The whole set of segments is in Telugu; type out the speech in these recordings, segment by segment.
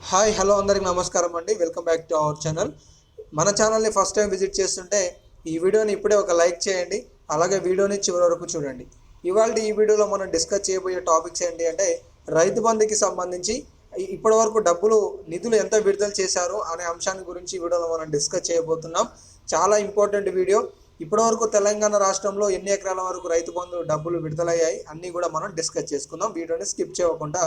హాయ్ హలో అందరికి నమస్కారం అండి. Welcome back to our channel. మన ఛానల్ని ఫస్ట్ టైం విజిట్ చేస్తుంటే ఈ వీడియోని ఇప్పుడే ఒక లైక్ చేయండి అలాగే వీడియోని చివరి వరకు చూడండి. ఇవాళ ఈ వీడియోలో మనం డిస్కస్ చేయబోయే టాపిక్స్ ఏంటి అంటే రైతు బంధుకి సంబంధించి ఇప్పటి వరకు డబ్బులు నిధులు ఎంత విడుదల చేశారు అనే అంశాన్ని గురించి ఈ వీడియోలో మనం డిస్కస్ చేయబోతున్నాం. చాలా ఇంపార్టెంట్ వీడియో. ఇప్పటివరకు తెలంగాణ రాష్ట్రంలో ఎన్ని ఎకరాల వరకు రైతు బంధువులు డబ్బులు విడుదలయ్యాయి అన్నీ కూడా మనం డిస్కస్ చేసుకుందాం. వీడియోని స్కిప్ చేయకుండా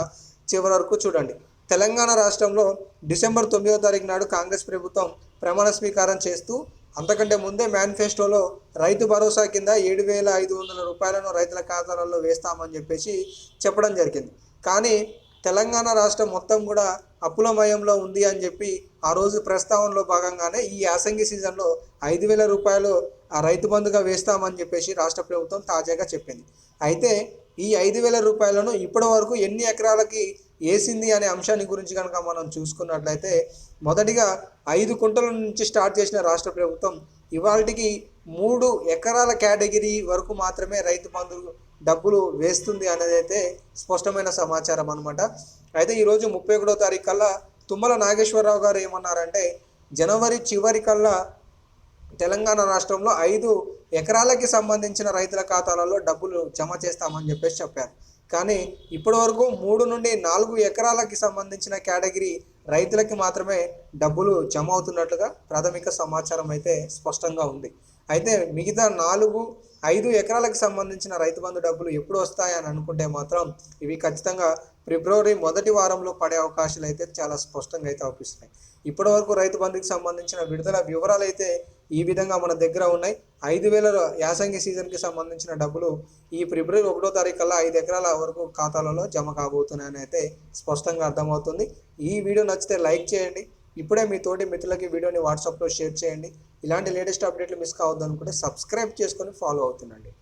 చివరి వరకు చూడండి. తెలంగాణ రాష్ట్రంలో డిసెంబర్ తొమ్మిదో తారీఖు నాడు కాంగ్రెస్ ప్రభుత్వం ప్రమాణ స్వీకారం చేస్తూ అంతకంటే ముందే మేనిఫెస్టోలో రైతు భరోసా కింద ఏడు వేల ఐదు వందల రూపాయలను రైతుల ఖాతాలలో వేస్తామని చెప్పేసి చెప్పడం జరిగింది. కానీ తెలంగాణ రాష్ట్రం మొత్తం కూడా అప్పులమయంలో ఉంది అని చెప్పి ఆ రోజు ప్రస్తావనలో భాగంగానే ఈ యాసంగి సీజన్లో ఐదు వేల రూపాయలు ఆ రైతు బంధుగా వేస్తామని చెప్పేసి రాష్ట్ర ప్రభుత్వం తాజాగా చెప్పింది. అయితే ఈ ఐదు వేల రూపాయలను ఇప్పటి వరకు ఎన్ని ఎకరాలకి వేసింది అనే అంశాన్ని గురించి కనుక మనం చూసుకున్నట్లయితే మొదటిగా ఐదు కుంటల నుంచి స్టార్ట్ చేసిన రాష్ట్ర ప్రభుత్వం ఇవాళకి మూడు ఎకరాల కేటగిరీ వరకు మాత్రమే రైతు బంధు డబ్బులు వేస్తుంది అనేది అయితే స్పష్టమైన సమాచారం అనమాట అయితే ఈరోజు ముప్పై ఒకటో తారీఖు కల్లా తుమ్మల నాగేశ్వరరావు గారు ఏమన్నారంటే జనవరి చివరి కల్లా తెలంగాణ రాష్ట్రంలో ఐదు ఎకరాలకి సంబంధించిన రైతుల ఖాతాలలో డబ్బులు జమ చేస్తామని చెప్పేసి చెప్పారు. కానీ ఇప్పటి వరకు మూడు నుండి నాలుగు ఎకరాలకి సంబంధించిన కేటగిరీ రైతులకి మాత్రమే డబ్బులు జమ అవుతున్నట్లుగా ప్రాథమిక సమాచారం అయితే స్పష్టంగా ఉంది. అయితే మిగతా నాలుగు ఐదు ఎకరాలకు సంబంధించిన రైతు బంధు డబ్బులు ఎప్పుడు వస్తాయని అనుకుంటే మాత్రం ఇవి ఖచ్చితంగా ఫిబ్రవరి మొదటి వారంలో పడే అవకాశాలు అయితే చాలా స్పష్టంగా అయితే అవుపిస్తున్నాయి ఇప్పటి వరకు రైతు బంధుకి సంబంధించిన విడుదల వివరాలు అయితే ఈ విధంగా మన దగ్గర ఉన్నాయి. ఐదు వేల యాసంగి సీజన్కి సంబంధించిన డబ్బులు ఈ ఫిబ్రవరి ఒకటో తారీఖు కల్లా ఐదు ఎకరాల వరకు ఖాతాలలో జమ కాబోతున్నాయని అయితే స్పష్టంగా అర్థమవుతుంది. ఈ వీడియో నచ్చితే లైక్ చేయండి. ఇప్పుడే మీ తోటి మిత్రులకి వీడియోని వాట్సాప్లో షేర్ చేయండి. ఇలాంటి లేటెస్ట్ అప్డేట్లు మిస్ కావద్దు అనుకుంటే సబ్స్క్రైబ్ చేసుకొని ఫాలో అవుతుండండి.